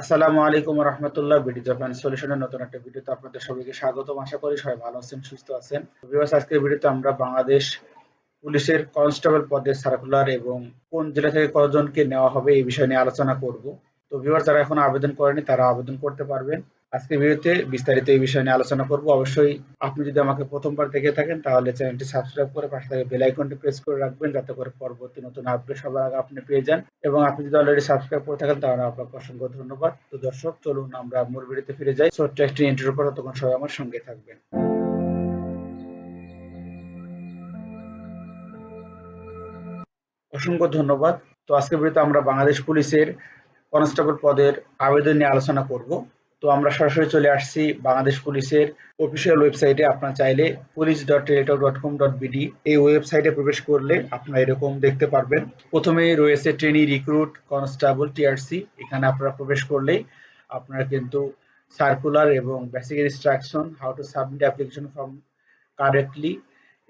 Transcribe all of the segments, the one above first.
আসসালামু আলাইকুম রহমতুল্লাহ BD Japan সলিউশনের নতুন একটা ভিডিওতে আপনাদের সবাইকে স্বাগতম। আশা করি সবাই ভালো আছেন, সুস্থ আছেন। ভিউয়ার্স আজকের ভিডিওতে আমরা বাংলাদেশ পুলিশের কনস্টেবল পদের সার্কুলার এবং কোন জেলা থেকে কতজনকে নেওয়া হবে এই বিষয় নিয়ে আলোচনা করব। তো ভিউয়ার যারা এখন আবেদন করেনি, তারা আবেদন করতে পারবেন। আজকে ভিডিওতে বিস্তারিত এই বিষয় নিয়ে আলোচনা করব। অবশ্যই আপনি যদি আমাকে প্রথমবার দেখে থাকেন, তাহলে চ্যানেলটি সাবস্ক্রাইব করে পাশে থাকা বেল আইকনটি প্রেস করে রাখবেন, যাতে করে পরবর্তী নতুন আপডেট সবার আগে আপনি পেয়ে যান। এবং আপনি যদি অলরেডি সাবস্ক্রাইব করে থাকেন, তাহলে আপনাকে অসংখ্য ধন্যবাদ। তো দর্শক, চলুন আমরা মূল ভিডিওতে ফিরে যাই। ছোট্ট একটি ইন্টারভিউ পর তখন সবাই আমার সঙ্গে থাকবেন। অসংখ্য ধন্যবাদ। তো আজকের ভিডিওতে আমরা বাংলাদেশ পুলিশের কনস্টেবল পদের আবেদন নিয়ে আলোচনা করব। তো আমরা সরাসরি চলে আসছি বাংলাদেশ পুলিশের অফিসিয়াল ওয়েবসাইটে আপনারা চাইলে police dot Teletalk dot com dot BD এই ওয়েবসাইটে প্রবেশ করলে আপনারা এরকম দেখতে পারবেন। প্রথমেই রয়েছে ট্রেনি রিক্রুট কনস্টেবল টিআরসি এখানে আপনারা প্রবেশ করলেই আপনারা কিন্তু সার্কুলার এবং basic instruction how to submit application form correctly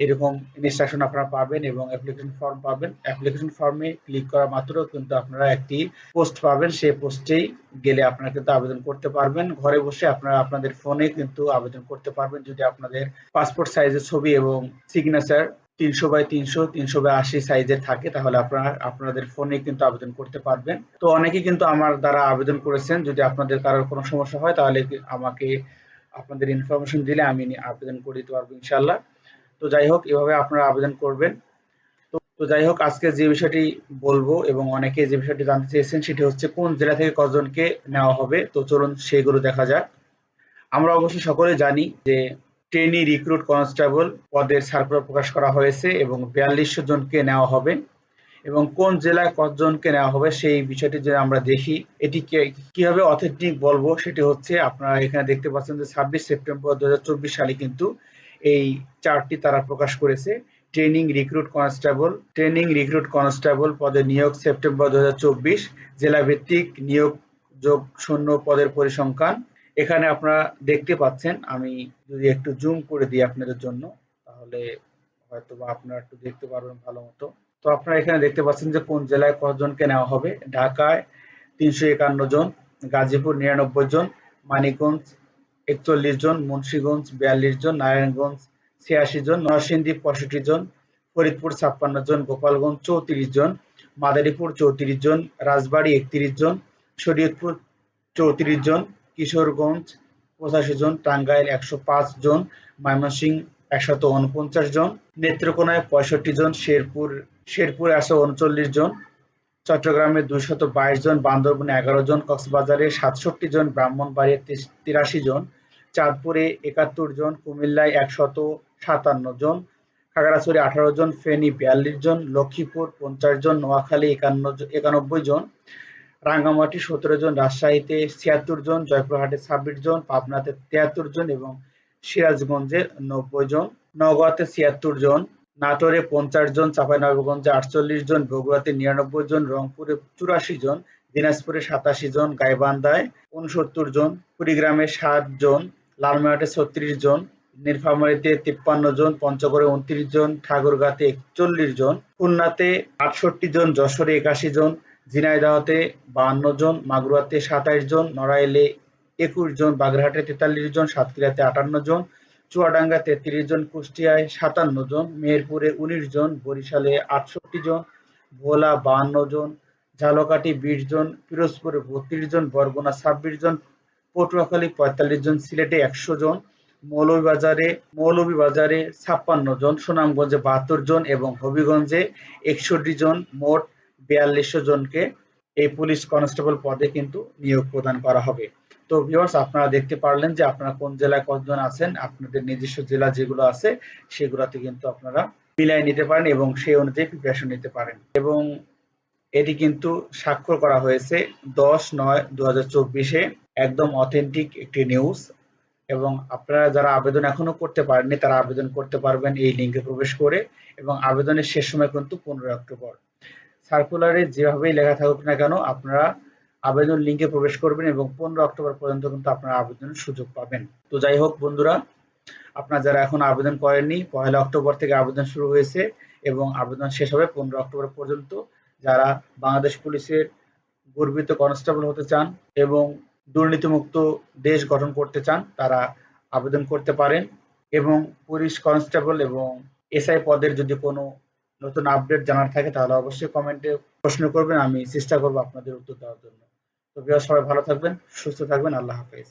এরকম ইনস্ট্রাকশন আপনারা পাবেন এবং অ্যাপ্লিকেশন ফর্ম পাবেন। অ্যাপ্লিকেশন ফর্মে ক্লিক করা মাত্র কিন্তু আপনারা একটি পোস্ট পাবেন। সেই পোস্টেই গেলে আপনারা কিন্তু আবেদন করতে পারবেন। ঘরে বসে আপনারা আপনাদের ফোনে কিন্তু আবেদন করতে পারবেন। যদি আপনাদের পাসপোর্ট সাইজের ছবি এবং সিগনেচার তিনশো বাই তিনশো তিনশো বাই আশি সাইজের থাকে, তাহলে আপনারা আপনাদের ফোনে কিন্তু আবেদন করতে পারবেন। তো অনেকে কিন্তু আমার দ্বারা আবেদন করেছেন। যদি আপনাদের কারোর কোনো সমস্যা হয়, তাহলে আমাকে আপনাদের ইনফরমেশন দিলে আমি আবেদন করে দিতে পারব ইনশাল্লাহ তো যাই হোক এভাবে আপনারা আবেদন করবেন। তো যাই হোক আজকে যে বিষয়টি বলব এবং অনেকে যে বিষয়টি জানতে চেয়েছেন, সেটি হচ্ছে কোন জেলা থেকে কতজনকে নেওয়া হবে। তো চলুন সেগুলো দেখা যাক। আমরা অবশ্যই সকলে জানি যে ট্রেনি রিক্রুট কনস্টেবল পদের সার্কুলার প্রকাশ করা হয়েছে এবং বিয়াল্লিশশো জনকে নেওয়া হবে এবং কোন জেলায় কতজনকে নেওয়া হবে সেই বিষয়টি যদি আমরা দেখি, এটি কীভাবে অথেন্টিক বলব সেটি হচ্ছে আপনারা এখানে দেখতে পাচ্ছেন যে ছাব্বিশ সেপ্টেম্বর দু হাজার চব্বিশ সালে কিন্তু এই চারটি তারা প্রকাশ করেছে। Training recruit constable training recruit constable পদে নিয়োগ সেপ্টেম্বর দু জেলা ভিত্তিক নিয়োগ যোগ শূন্য পদের পরিসংখ্যান। এখানে আপনারা দেখতে পাচ্ছেন, আমি যদি একটু জুম করে দিই আপনাদের জন্য, তাহলে হয়তো বা আপনারা একটু দেখতে পারবেন ভালো মতো তো আপনারা এখানে দেখতে পাচ্ছেন যে কোন জেলায় কতজনকে নেওয়া হবে। ঢাকায় তিনশো একান্ন জন, গাজীপুর নিরানব্বই জন, মানিকগঞ্জ একচল্লিশ জন, মুন্সীগঞ্জ বিয়াল্লিশ জন, নারায়ণগঞ্জ ছিয়াশি জন, নরসিংদী পঁয়ষট্টি জন, ফরিদপুর ছাপ্পান্ন জন, গোপালগঞ্জ চৌত্রিশ জন, মাদারীপুর চৌত্রিশ জন, রাজবাড়ী একত্রিশ জন, শরীয়তপুর চৌত্রিশ জন, কিশোরগঞ্জ পঁচাশি জন, টাঙ্গাইল একশো পাঁচ জন, ময়মনসিংহ একশত উনপঞ্চাশ জন, নেত্রকোনায় পঁয়ষট্টি জন, শেরপুর, শেরপুরে একশো উনচল্লিশ জন, চট্টগ্রামে দুইশত বাইশ জন, বান্দরবনে এগারো জন, কক্সবাজারে সাতষট্টি জন, ব্রাহ্মণবাড়িয়ায় তিরাশি জন চাঁদপুরে একাত্তর জন, কুমিল্লায় একশত সাতান্ন জন, খাগড়াছড়ি আঠারো জন, ফেনী বিয়াল্লিশ জন, লক্ষ্মীপুর পঞ্চাশ জন, নোয়াখালী একান্ন একানব্বই জন, রাঙ্গামাটি সতেরো জন, রাজশাহীতে ছিয়াত্তর জন, জয়পুরহাটে ছাব্বিশ জন, পাবনাতে তিয়াত্তর জন এবং সিরাজগঞ্জে নব্বই জন নওগাঁতে ছিয়াত্তর জন, নাটোরে পঞ্চাশ জন চাঁপাইনবাবগঞ্জে আটচল্লিশ জন, বগুড়াতে নিরানব্বই জন, রংপুরে চুরাশি জন, দিনাজপুরে সাতাশি জন, গাইবান্ধায় উনসত্তর জন, কুড়িগ্রামে সাত জন লালমোহাটে ছত্রিশ জন নীলফামারীতে তিপ্পান্ন জন, পঞ্চগড়ে উনত্রিশ জন, ঠাকুরগাঁতে একচল্লিশ জন, খুলনাতে আটষট্টি জন, যশোরে একাশি জন, ঝিনাইদহতে বাহান্ন জন, মাগুরাতে সাতাইশ জন, নড়াইলে একুশ জন, বাগেরহাটে তেতাল্লিশ জন, সাতক্ষীরাতে আটান্ন জন চুয়াডাঙ্গা তেত্রিশ জন, কুষ্টিয়ায় সাতান্ন জন, মেহেরপুরে উনিশ জন, বরিশালে আটষট্টি জন, ভোলা বাহান্ন জন, ঝালকাঠি বিশ জন, পিরোজপুরে বত্রিশ জন, বরগুনা ছাব্বিশ জন পটুয়াখালী পঁয়তাল্লিশ জন, সিলেটে একশো জন, মৌলভীবাজারে মৌলভীবাজারে ছাপ্পান্ন জন, সুনামগঞ্জে বাহাত্তর জন এবং হবিগঞ্জে একষট্টি জন, মোট বিয়াল্লিশশো জনকে এই পুলিশ কনস্টেবল পদে কিন্তু নিয়োগ প্রদান করা হবে। তো ভিউয়ার্স আপনারা দেখতে পারলেন যে আপনারা কোন জেলায় কতজন আছেন, আপনাদের নিজস্ব জেলা যেগুলো আছে, সেগুলোতে কিন্তু আপনারা মিলাই নিতে পারেন এবং সেই অনুযায়ী প্রিপারেশন নিতে পারেন। এবং এটি কিন্তু স্বাক্ষর করা হয়েছে দশ নয় দু হাজার চব্বিশে। একদম অথেন্টিক একটি নিউজ এবং আপনারা যারা আবেদন এখনও করতে পারেননি, তারা আবেদন করতে পারবেন এই লিঙ্কে প্রবেশ করে এবং আবেদনের শেষ সময় কিন্তু পনেরোই অক্টোবর। সার্কুলারে যেভাবেই লেখা থাকুক না কেন, আপনারা আবেদন লিঙ্কে প্রবেশ করবেন এবং পনেরো অক্টোবর পর্যন্ত কিন্তু আপনারা আবেদনের সুযোগ পাবেন। তো যাই হোক বন্ধুরা, আপনারা যারা এখন আবেদন করেননি পয়লা অক্টোবর থেকে আবেদন শুরু হয়েছে এবং আবেদন শেষ হবে পনেরো অক্টোবর পর্যন্ত। যারা বাংলাদেশ পুলিশের গর্বিত কনস্টেবল হতে চান এবং দুর্নীতিমুক্ত দেশ গঠন করতে চান, তারা আবেদন করতে পারেন এবং পুলিশ কনস্টেবল এবং এসআই পদের যদি কোনো নতুন আপডেট জানার থাকে, তাহলে অবশ্যই কমেন্টে প্রশ্ন করবেন, আমি চেষ্টা করব আপনাদের উত্তর দেওয়ার জন্য। তো সবাই ভালো থাকবেন, সুস্থ থাকবেন, আল্লাহ হাফেজ।